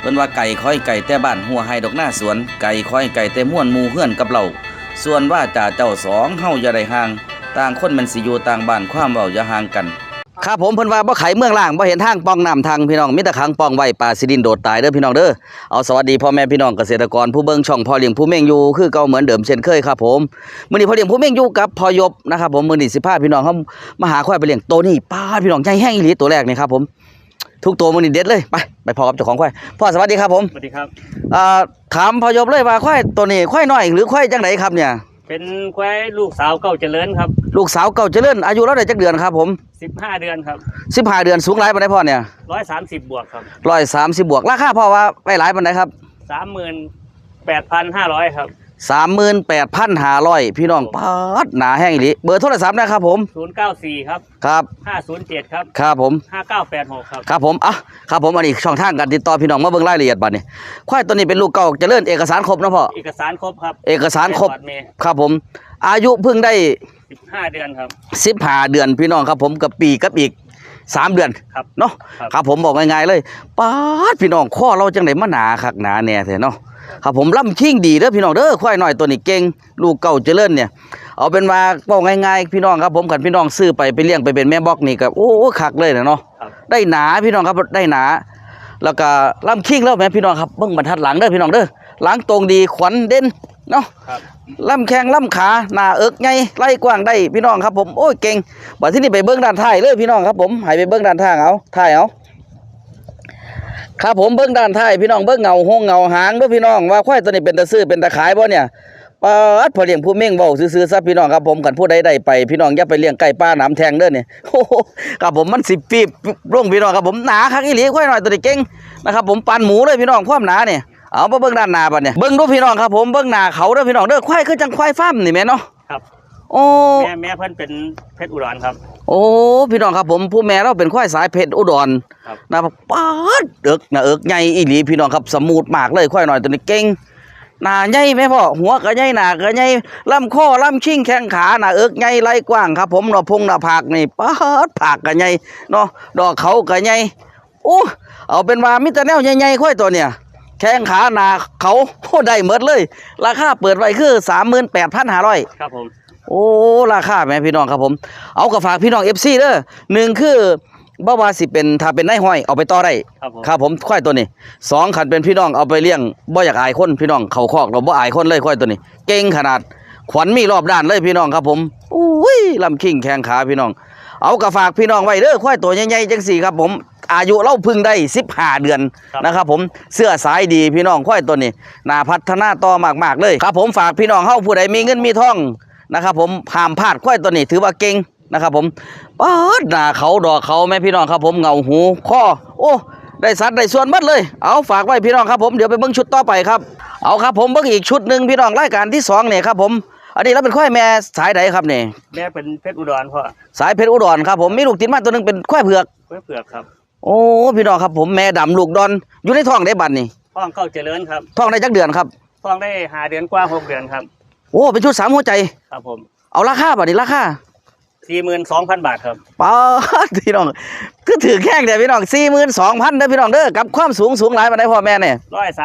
เพิ่นว่าไก่คอยไก่แต่บ้านหัวไฮดอกหน้าสวน ไก่คอยไก่แต่ม่วนหมู่เฮือนกับเราส่วนว่าจ่าเจ้าสองเฮาอย่าได้ห่าง ต่างคนมันสิอยู่ต่างบ้านความเว้าอย่าห่างกันครับผมเพิ่นว่าบ่ไขเมืองล่างบ่เห็นทางป้องน้ำทางพี่น้องมีแต่ขังป้องไว้ปลาสิดินโดดตายเด้อพี่น้องเด้อเอาสวัสดีพ่อแม่พี่น้องเกษตรกรผู้เบิ่งช่องพ่อเลี้ยงผู้เม่งอยู่คือเก่าเหมือนเดิมเช่นเคยครับผมมื้อนี้พ่อเลี้ยงผู้เม่งอยู่กับพ่อยบนะครับผมมื้อนี้สิพาพี่น้องเฮามาหาควายไปเลี้ยงตัวนี้ป้าพี่น้องใหญ่แห้งอีหลีตัวแรกนี่ครับผม ทุกตัวมื้อนี้เด็ดเลยไปไปพอกับเจ้าของควายพ่อสวัสดีครับผมสวัสดีครับอ่าถามพ่อยบเลยว่าควายตัวนี้ควายน้อยหรือควายจังไดครับเนี่ย เป็นควายลูกสาวเก่าเจริญครับ ลูกสาวเก่าเจริญอายุเราได้จักเดือนครับผม15เดือนครับ15เดือนสูงหลายปานใดพ่อเนี่ย130บวกครับ130บวกราคาพ่อว่าไปหลายปานใดครับ38,500ครับ สามหมื่นแปดพันห้าร้อยพี่น้องป๊าดหนาแห้งอีหลีเบอร์โทรศัพท์นะครับผม094ครับครับ507ครับครับผม5986ครับ ครับผมอะครับผมอันนี้ช่องทางการติดต่อพี่น้องมาเบิ่งรายละเอียดบัดนี้ควายตัวนี้เป็นลูกเก่าเจริญเอกสารครบนะพ่อเอกสารครบครับเอกสารครบแปดเมย์ครับผม อายุเพิ่งได้15เดือนครับ สิบห้าเดือนพี่น้องครับผมกับปีกับอีกสามเดือนครับ เนาะครับ ครับผมบอกง่ายๆเลยป๊าดพี่น้องข้อเราจังไดมาหนาคักหนาแน่แท้เนาะ ครับผมล่ำคิงดีเด้อพี่น้องเด้อควายน้อยตัวนี้เก่งลูกเก่าเจริญเนี่ยเอาเป็นว่าบอกง่ายๆพี่น้องครับผมกันพี่น้องซื้อไปไปเลี้ยงไปเป็นแม่บอกนี่ก็โอ้คักเลยนะเนาะครับได้หนาพี่น้องครับได้หนา แล้วก็ล่ำคิงแล้วแม่พี่น้องครับเบิ่งบรรทัดหลังเด้อพี่น้องเด้อหลังตรงดีขวัญเด่นเนาะครับล่ำแข้งล่ำขาหน้าเอิกไงไล่กว้างได้พี่น้องครับผมโอ้ยเก่งบัดที่นี่ไปเบิ้งด้านท้ายเลยพี่น้องครับผมให้ไปเบิ้งด้านท้ายเอาท้ายเอา ครับผมเบิ้งด้านท้ายพี่น้องเบิ้งเงาห้องเงาหางเด้อพี่น้องว่าควายตัวนี้เป็นตะซื้อเป็นตะขายบ่เนี่ยปาดพอเลี้ยงผู้เม่งเว้าซื่อๆซะพี่น้องครับผมกันผู้ใดได้ไปพี่น้องอย่าไปเลี้ยงไก่ป้าหนามแทงเด้อเนี่ยโอ้ครับผมมันสิบปีร่วงพี่น้องครับผมหนาคักอีหลีควายหน้อยตัวนี้เก่งนะครับผมปานหมูเลยพี่น้องความหนาเนี่ยเอามาเบิ่งด้านหน้าบัดเนี่ยเบิ่งดูพี่น้องครับผมเบิ่งหน้าเขาเด้อพี่น้องเด้อควายคือจังควายฟามนี่แม่เนาะครับ โอ้แม่แม่เพิ่นเป็นเพชรอุดรครับ โอ้พี่น้องครับผมผู้แม่เราเป็นควายสายเพชรอุดรครับ นะครับป๊าดเอิกนะเอิกใหญ่อีหลีพี่น้องครับสมูทมากเลยควายน้อยตัวนี้เก่งหน้าใหญ่ไหมพ่อหัวก็ใหญ่หน้าก็ใหญ่ลำคอลำชิงแข้งขาหน้าเอิกใหญ่ไหล่กว้างครับ ผมเนาะพงหน้าผากนี่ป๊าดผากก็ใหญ่เนาะดอกเขาก็ใหญ่โอ้เอาเป็นว่ามิตรแนวใหญ่ๆควายตัวเนี่ย แข้งขาหนาเขาโอ้ได้หมดเลย ราคาเปิดไว้คือสามหมื่นแปดพันห้าร้อยครับผม โอ้ราคาแม่พี่น้องครับผม เอากระฝากพี่น้องเอฟซีเด้อหนึ่งคือบ่ว่าสิเป็นถ้าเป็นนายห้อยเอาไปต่อได้ครับผมครับผมควายตัวนี้สองขันเป็นพี่น้องเอาไปเลี้ยงบ่อยากอายคนพี่น้องเขาคอกเราบ่อายคนเลยควายตัวนี้ เก่งขนาดขวัญมีรอบด้านเลยพี่น้องครับผมอุ้ยลำคิงแข้งขาพี่น้อง เอากระฝากพี่น้องไว้เด้อควายตัวใหญ่ๆจังสี่ครับผมอายุเล่าเพึ่งได้15เดือนครับนะครับผมเสื้อสายดีพี่น้องควายตัวนี้น่าพัฒนาต่อมากๆเลยครับผมฝากพี่น้องเฮาผู้ใดมีเงินมีทอง นะครับผมห้ามพลาดควายตัวนี้ถือว่าเก่งนะครับผมป๊าดหน้าเขาดอกเขาแม่พี่น้องครับผมเงาหูข้อโอ้ได้สัดได้ส่วนหมดเลย เอาฝากไว้พี่น้องครับผม เดี๋ยวไปเบิ่งชุดต่อไปครับ เอาครับผมเบิ่งอีกชุดหนึ่งพี่น้องรายการที่สองเนี่ยครับผม อันนี้เราเป็นควายแม่สายใดครับเนี่ยแม่เป็นเพชรอุดรพ่อ สายเพชรอุดรครับผมมีลูกติดมาตัวหนึงเป็นควายเผือกไว้เผือกครับ โอ้พี่น้องครับผมแม่ดำลูกดอนอยู่ในท้องได้บัดนี่ท้องเก่าเจริญครับท้องได้จักเดือนครับท้องได้หาเดือนกว่าหกเดือนครับ โอ้เป็นชุดสามหัวใจ ครับผมเอาราคาบัดนี้ราคา42,000บาทครับป้าดพี่น้องคือถือแข้งเดียพี่น้องสี่หมื่นสองพันเด้อพี่น้องเด้อกับความสูงสูงหลายมาได้พ่อแม่เนี่ย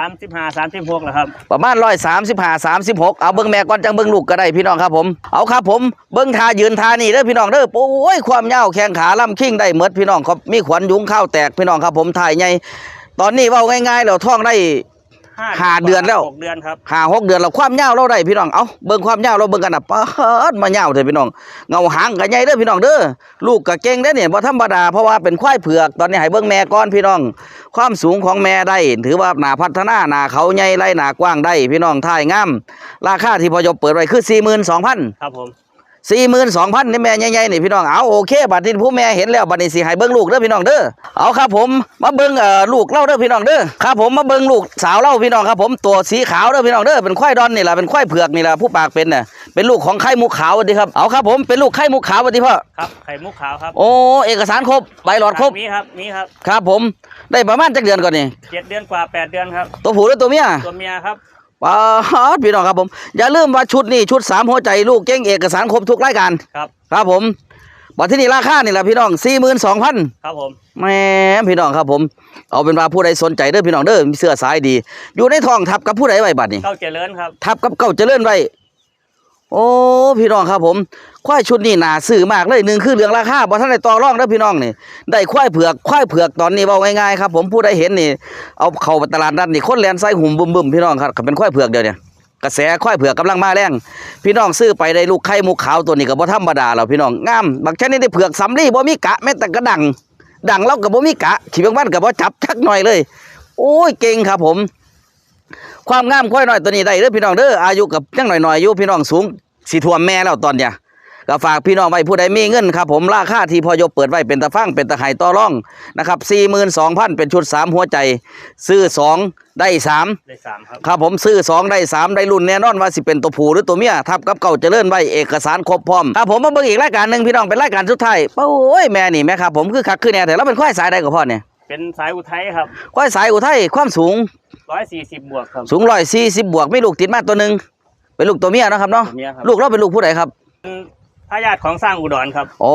135 36แล้วครับประมาณร้อยสามสิบห้าสามสิบหกเอาเบิ้งแม่ก่อนจังเบิ้งลูกก็ได้พี่น้องครับผมเอาครับผมเบิ้งทายืนทานี่เด้อพี่น้องเด้อโอ้ยความยาวแข้งขาล่ำคิงได้หมดพี่น้องครับมีขวัญยุงข้าวแตกพี่น้องครับผมถ่ายใหญ่ตอนนี้เว่าง่ายๆแล้วท้องได้ ห้าเดือนแล้วหกเดือนครับห้าหกเดือนเราความยาวเราได้พี่น้องเอาเบิ่งความยาวเราเบิ่งกันอะป๊าดมายาวเถอะพี่น้องเงาหางก็ใหญ่เด้อพี่น้องเด้อลูกก็เก่งเด้อเนี่ยบ่ธรรมดาเพราะว่าเป็นควายเผือกตอนนี้ให้เบิ่งแม่ก่อนพี่น้อง ความสูงของแม่ได้ ถือว่าหน้าพัฒนาหน้าเขาใหญ่ไรหน้ากว้างได้ พี่น้องท่ายงามราคาที่พอยบเปิดไว้คือ42,000ครับผม สี่หมื่นสองพันนี่แม่ใหญ่ๆนี่พี่น้องเอาโอเคบัดนี้ผู้แม่เห็นแล้วบัดนี้สิให้เบิ้งลูกเด้อพี่น้องเด้อเอาครับผมมาเบิ้งเอ่อลูกเล่าเด้อพี่น้องเด้อครับผมมาเบิ้งลูกสาวเล่าพี่น้องครับผมตัวสีขาวเด้อพี่น้องเด้อเป็นควายดอนนี่แหละเป็นควายเผือกนี่แหละผู้ปากเป็นน่ะเป็นลูกของไข่มุกขาวสวัสดีครับเอาครับผมเป็นลูกไข่มุกขาวสวัสดีพ่อครับไข่มุกขาวครับโอ้เอกสารครบใบหลอดครบมีครับมีครับครับผมได้ประมาณจักเดือนก่อนนี่เจ็ดเดือนกว่าแปดเดือนครับตัวผู้หรือตัวเมียตัวเมียครับ ป้าดพี่น้องครับผม อย่าลืมว่าชุดนี้ชุดสามหัวใจลูกเก่งเอกสารครบทุกรายการครับครับผมบัดที่นี่ราคานี่แหละพี่น้อง42,000ครับผมแหม่พี่น้องครับผม เอาเป็นว่าผู้ใดสนใจเด้อพี่น้องเด้อมีเสื้อสายดี อยู่ในท้องทับกับผู้ใดไว้บัดนี้เข้าเจริญครับทับกับเก่าเจริญไว้ โอ้พี่น้องครับผมควายชุดนี้น่าซื้อมากเลยหนึ่งคือเรื่องราคาบ่ทันได้ต่อรองเด้อพี่น้องนี่ได้ควายเผือกควายเผือกตอนนี้เว้าง่ายๆครับผมผู้ใดเห็นนี่เอาเข้าไปตลาดนัดนี่คนแลนไซหุ่มบึมๆพี่น้องครับก็เป็นควายเผือกเดียวเนี่ยกระแสควายเผือกกำลังมาแรงพี่น้องซื้อไปได้ลูกไข่มุกขาวตัวนี้ก็บ่ธรรมดาแล้วพี่น้องงามบางชนิดได้เผือกสำลีบ่มีกะแม้แต่กระดังดังเราก็บ่มีกะขี่บางบ้านก็บ่จับจักหน่อยเลย โอ้ยเก่งครับผม ความงามค่อยหน่อยตัวนี้ได้เด้อพี่น้องเด้ออายุกับยังหน่อยๆอายุพี่น้องสูงสิท่วมแม่แล้วตอนเนี้ยก็ฝากพี่น้องไว้ผู้ใดมีเงินครับผมราคาที่พอยกเปิดไว้เป็นตะฟังเป็นตะไห้ต่อร่องนะครับ42,000 เป็นชุด 3 หัวใจ ซื้อ 2 ได้ 3 ได้สามครับ ครับผมซื้อ 2 ได้ 3 ได้รุ่นแน่นอนว่าสิเป็นตัวผู้หรือตัวเมียทับกับเก่าเจริญไว้เอกสารครบพร้อมครับผมมาเบิ่งอีกรายการหนึ่งพี่น้องเป็นรายการสุดท้ายโอ้ยแม่นี่แม่ครับผมคือคักคือแน่แต่เราเป็นควายสายใดกับพ่อเนี่ยเป็นสายอุทัยครับควายสายอุทัยความสูง ร้อยสี่สิบบวกครับ สูงร้อยสี่สิบบวกไม่ลูกติดมาตัวหนึ่งเป็นลูกตัวเมียเนาะครับเนาะตัวเมียครับ ลูกเราเป็นลูกผู้ใดครับเป็นทายาทของสร้างอุดรครับ โอ้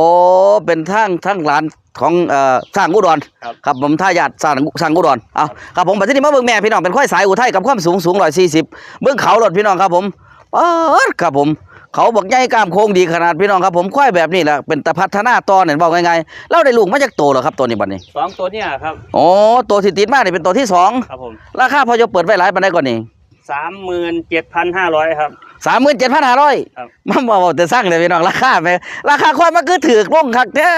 เป็นทั้งทั้งหลานของเอ่อสร้างอุดรครับครับผมทายาทสร้างสร้างอุดรเอาครับผมปัจจุบันมาเบิ่งแม่พี่น้องเป็นควายสายอุทัยกับความสูงสูงร้อยสี่สิบเบิ่งเขาหลดพี่น้องครับผมเปิดครับผม เขาบอกใหญ่กล้ามโค้งดีขนาดพี่น้องครับผมควายแบบนี้แหละเป็นตะพัฒนาต่อเนี่ยบอกง่ายๆเล่าได้ลูกมาจากโตเหรอครับตัวนี้บัดนี้สองตัวเนี่ยครับโอ้ตัวที่ติดมาเนี่ยเป็นตัวที่สองครับผมราคาพอจะเปิดไว้หลายปานใดก่อนนี่สามหมื่นเจ็ดพันห้าร้อยครับ สามหมื่นเจ็ดพันห้าร้อยครับ มันบอกว่าแต่สร้างเลยพี่น้องราคาไปราคาควายมันคือถือกลงคักแท้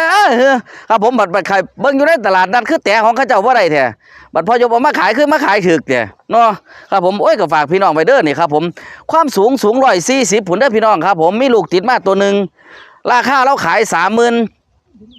ครับผมบัดบัดขายเบิ่งอยู่ในตลาดนัดคือแต่ของเขาเจ้าว่าไรแท้บัดพอยกเออกมาขายคือมาขายถือกแท้เนาะครับผมโอ้ยก็ฝากพี่น้องไปเด้อนี่ครับผมความสูงสูงร้อยสี่สิบผุนเด้อพี่น้องครับ ผมมีลูกติดมาตัวหนึ่งราคาเราขายสามหมื่น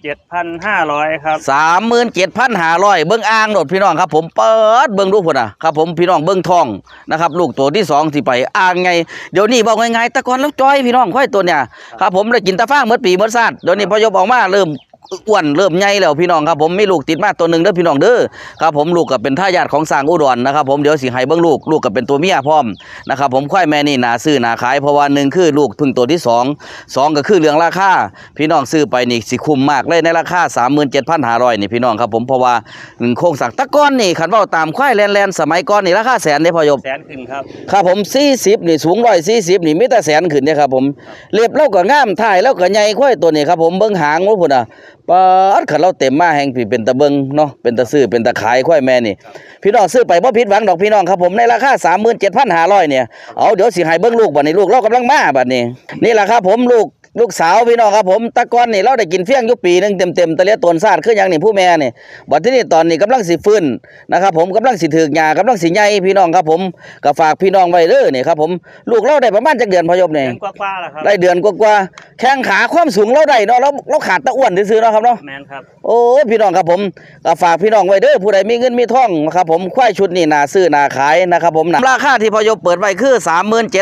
เจ็ดพันห้าร้อยครับสามหมื่นเจ็ดพันห้าร้อยเบิ้งอ่างโดดพี่น้องครับ ผมเปิดเบิ้งดูพุ่นอะครับผมพี่น้องเบิ้งทองนะครับลูกตัวที่สองที่ไปอ่างไงเดี๋ยวนี้บอกง่ายๆตะกอนแล้วจ้อยพี่น้องค่อยตัวเนี่ยครับผมได้กินตะฟ้างเมื่อปีเมื่อซาดเดี๋ยวนี้พอยบออกมาเริ่ม อ้วนเริ่มใหญ่แล้วพี่น้องครับผมมีลูกติดมาตัวหนึ่งเด้อพี่น้องเด้อครับผมลูกกับเป็นทายาทของสร้างอุดรนะครับผมเดี๋ยวสิให้เบิ้งลูกลูกกับเป็นตัวเมียพร้อมนะครับผมควายแม่นี่นาซื้อนาขายเพราะว่าหนึ่งคือลูกเพึ่งตัวที่สองสองก็คือเรื่องราคาพี่น้องซื้อไปนี่สิคุ้มมากเลยในราคา37,500นี่พี่น้องครับผมเพราะว่าโครงสร้างแตะก้อนนี่คันเว้าตามควายแลนๆสมัยก่อนนี่ราคาแสนเด้พอยบแสนขึ้นครับครับผม40นี่สูง140นี่มีแต่แสนขึ้นเนี่ยครับผมเรียบเราก็งามถ่ายแล้วก็ใหญ่ควายตัวนี้ครับผมเบิ่งหางว่าพุ่นน่ะ ปาดขันเราเต็มมาแห่งผีเป็นตะเบิงเนาะเป็นตะซื้อเป็นตะขายควายแม่นี่ พี่น้องซื้อไปบ่ผิดหวังดอกพี่น้องครับผมในราคา37,500เนี่ยเอาเดี๋ยวสิให้เบิ้งลูกบัดนี้ลูกเรากำลังมาบัดนี้นี่แหละครับผมลูก ลูกสาวพี่น้องครับผมแตะกอนนี่เราได้กินเฟี้ยงอยู่ปีหนึงเต็มๆตะเลียตนซาดคือหยังนี่ผู้แม่นี่บัดที่นี่ตอนนี้กำลังสิฟื้นนะครับผมกำลังสิถึกหญ้ากำลังสิใหญ่พี่น้องครับผมก็ฝากพี่น้องไว้เด้อนี่ครับผมลูกเราได้ประมาณจักเดือนพอยบนี่เดือนกว่าๆแล้วครับได้เดือนกว่าๆแข้งขาความสูงเราได้เนาะเราเราขาดตะอ้วนซื่อๆเนาะครับเนาะแมนครับโอ้ยพี่น้องครับผมก็ฝากพี่น้องไว้เด้อผู้ใดมีเงินมีทองนะครับผมควายชุดนี่นาซื้อนาขายนะครับผมนะราคาที่พอยกเปิดไว้คือ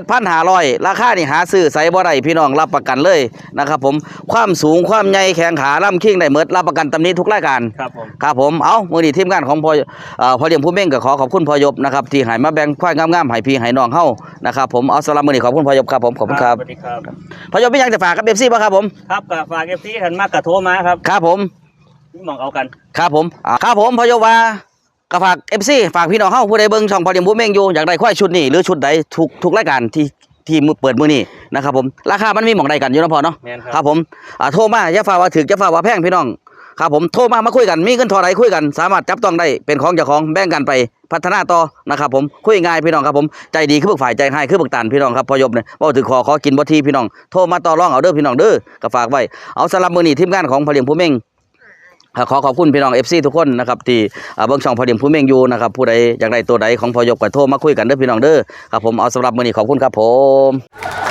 37,500 ราคานี่หาซื้อใส่บ่ได้พี่น้องรับประกันเลยนะครับผมความสูงความใหญ่แข็งขาล่ำคิงได้หมดรับประกันตำนี้ทุกรายการครับผมครับผมเอามือนี้ทีมงานของพอเอ่อพอเลี้ยงผู้เม่งก็ขอขอบคุณพอยบนะครับที่ให้มาแบ่งควายงามๆให้พี่ให้น้องเฮานะครับผมเอาสำหรับมือนี้ขอบคุณพอยบครับผมขอบคุณครับสวัสดีครับ พอยบมีหยังจะฝากกับเอฟซีบ่ครับผมครับกับฝากเอฟซีหันมากกับโทรมาครับครับผมนี่มองเอากัน ครับผมอ่าครับผมพอยว่าก็ฝากเอฟซีฝากพี่น้องเฮาผู้ใดเบิ่งช่องพอเลี้ยงผู้เม่งอยู่อยากได้ควายชุดนี้หรือชุดใดทุกทุกรายการที่ ที่มือเปิดมือนี้นะครับผมราคามันมีหม่องใดกันอยู่เนาะพอเนาะแมนคครัรับ บผมอ่าโทรมาอย่าฝ่าว่าถึกอย่าฝ่าว่าแพงพี่น้องครับผมโทรมามาคุยกันมีเงินเท่าไหรคุยกัน สามารถจับต้องได้เป็นของเจ้าของแบ่งกันไปพัฒนาต่อนะครับผมคุยง่ายพี่น้องครับผมใจดีคือบึกฝ่ายใจให้คือบึกตันพี่น้องครับพอยบเนี่ยว่าถึงขอขอกินบ่ทีพี่น้องโทรมาต่อรองเอาเด้อพี่น้องเด้อก็ฝากไว้เอาสำหรับมื้อนี้ทีมงานของพอเลี้ยงผู้เม่งอ่า ขอขอบคุณพี่น้องเอฟซีทุกคนนะครับที่อ่าเบิ้งช่องพอดีมผู้เม่งอยู่นะครับผู้ใดอยากได้ตัวใดของพอยกก็โทรมาคุยกันเด้อพี่น้องเด้อครับผมเอาสำหรับมื้อนี้ขอบคุณครับผม